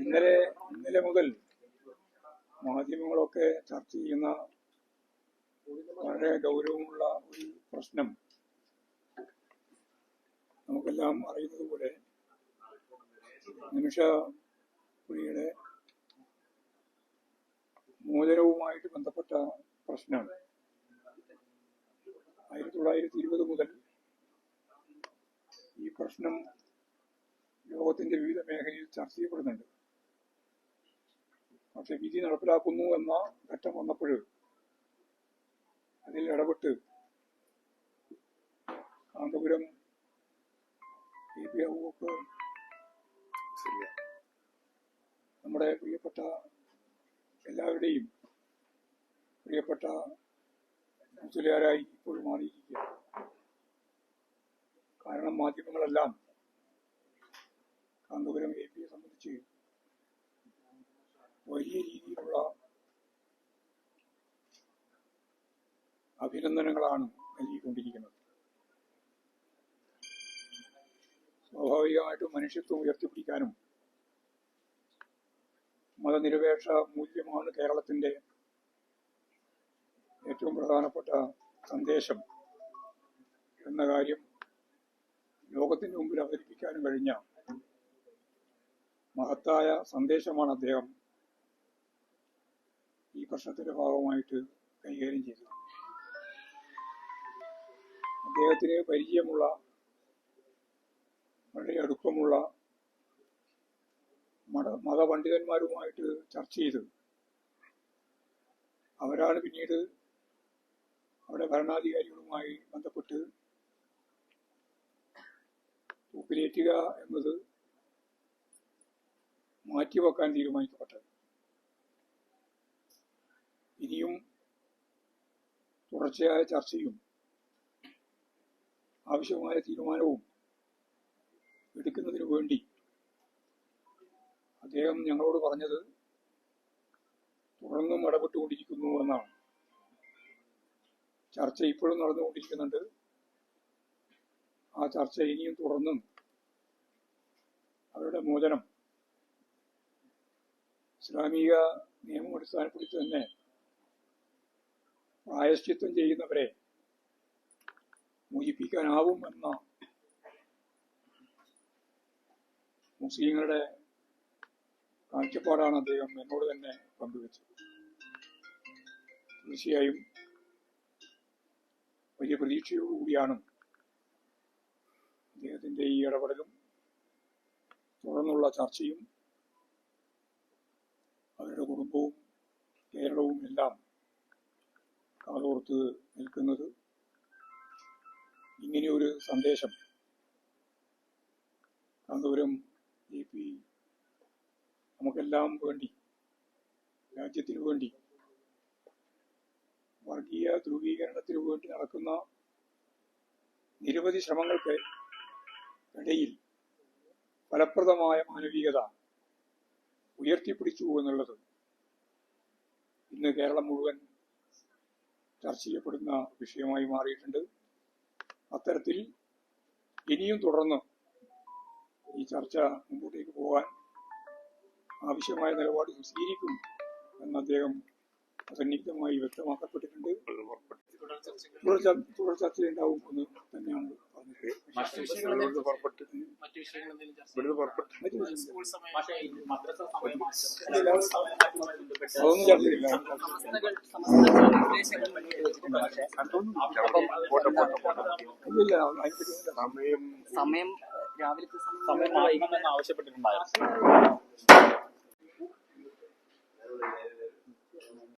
ഇന്നലെ ഇന്നലെ മുതൽ മാധ്യമങ്ങളൊക്കെ ചർച്ച ചെയ്യുന്ന വളരെ ഗൗരവമുള്ള ഒരു പ്രശ്നം നമുക്കെല്ലാം അറിയുന്നത് പോലെ നിമിഷ പുലിയുടെ മോചനവുമായിട്ട് ബന്ധപ്പെട്ട പ്രശ്നമാണ്. ആയിരത്തി തൊള്ളായിരത്തി ഇരുപത് മുതൽ ഈ പ്രശ്നം ലോകത്തിന്റെ വിവിധ മേഖലയിൽ ചർച്ച ചെയ്യപ്പെടുന്നുണ്ട്. പക്ഷെ വിധി നടപ്പിലാക്കുന്നു എന്ന ഘട്ടം വന്നപ്പോൾ അതിൽ ഇടപെട്ട് കാന്തപുരം വകുപ്പ് നമ്മുടെ പ്രിയപ്പെട്ട എല്ലാവരുടെയും പ്രിയപ്പെട്ട മുസ്ലിയാരായി ഇപ്പോഴും മാറിയിരിക്കുക കാരണം മാധ്യമങ്ങളെല്ലാം കാന്തപുരം എ പിയെ സംബന്ധിച്ച് വലിയ രീതിയിലുള്ള അഭിനന്ദനങ്ങളാണ് നൽകിക്കൊണ്ടിരിക്കുന്നത്. സ്വാഭാവികമായിട്ടും മനുഷ്യത്വം ഉയർത്തിപ്പിടിക്കാനും മതനിരപേക്ഷ മൂല്യമാണ് കേരളത്തിന്റെ ഏറ്റവും പ്രധാനപ്പെട്ട സന്ദേശം എന്ന കാര്യം ലോകത്തിന് മുമ്പിൽ അവതരിപ്പിക്കാനും കഴിഞ്ഞ മഹത്തായ സന്ദേശമാണ് അദ്ദേഹം ഈ പ്രശ്നത്തിന്റെ ഭാഗമായിട്ട് കൈകാര്യം ചെയ്തത്. അദ്ദേഹത്തിന് പരിചയമുള്ള വളരെ അടുപ്പമുള്ള മത മതപണ്ഡിതന്മാരുമായിട്ട് ചർച്ച ചെയ്ത് അവരാണ് പിന്നീട് അവിടെ ഭരണാധികാരികളുമായി ബന്ധപ്പെട്ട് തൂക്കിലേറ്റുക എന്നത് മാറ്റിവെക്കാൻ തീരുമാനിക്കപ്പെട്ടത്. ഇനിയും തുടർച്ചയായ ചർച്ചയും ആവശ്യമായ തീരുമാനവും എടുക്കുന്നതിന് വേണ്ടി അദ്ദേഹം ഞങ്ങളോട് പറഞ്ഞത് തുടർന്നും ഇടപെട്ടുകൊണ്ടിരിക്കുന്നു എന്നാണ്. ചർച്ച ഇപ്പോഴും നടന്നുകൊണ്ടിരിക്കുന്നുണ്ട്. ആ ചർച്ച ഇനിയും തുടർന്നും അവരുടെ മോചനം ഇസ്ലാമിക നിയമം അടിസ്ഥാനപ്പെടുത്തി തന്നെ പ്രായശ്ചിത്വം ചെയ്യുന്നവരെ മോചിപ്പിക്കാനാവും എന്ന മുസ്ലിങ്ങളുടെ കാഴ്ചപ്പാടാണ് അദ്ദേഹം എന്നോട് തന്നെ പങ്കുവച്ചത്. തീർച്ചയായും വലിയ പ്രതീക്ഷയോടുകൂടിയാണ് അദ്ദേഹത്തിന്റെ ഈ ഇടപെടലും. തുടർന്നുള്ള ചർച്ചയും അവരുടെ കുടുംബവും കേരളവും എല്ലാം കാതോർത്ത് നിൽക്കുന്നത് ഇങ്ങനെയൊരു സന്ദേശം കാന്തപുരം എ പി നമുക്കെല്ലാം വേണ്ടി രാജ്യത്തിനു വേണ്ടി വർഗീയ ധ്രുവീകരണത്തിനു വേണ്ടി നടക്കുന്ന നിരവധി ശ്രമങ്ങൾക്ക് ഇടയിൽ ഫലപ്രദമായ മാനവികത ഉയർത്തിപ്പിടിച്ചു എന്നുള്ളത് ഇന്ന് കേരളം മുഴുവൻ ചർച്ച ചെയ്യപ്പെടുന്ന വിഷയമായി മാറിയിട്ടുണ്ട്. അത്തരത്തിൽ ഇനിയും തുടർന്ന് ഈ ചർച്ച മുമ്പോട്ടേക്ക് പോകാൻ ആവശ്യമായ നിലപാട് സ്വീകരിക്കും എന്ന് അദ്ദേഹം സന്നിഗ്ധമായി വ്യക്തമാക്കപ്പെട്ടിട്ടുണ്ട്. തുടർ ചർ- തുടർ ചർച്ചയുണ്ടാവും എന്ന് തന്നെയാണ് അതൊന്നും ചർച്ചയില്ല. ഇല്ല സമയം സമയം രാവിലത്തെ സമയം ആവശ്യപ്പെട്ടിട്ടുണ്ടായിരുന്നു.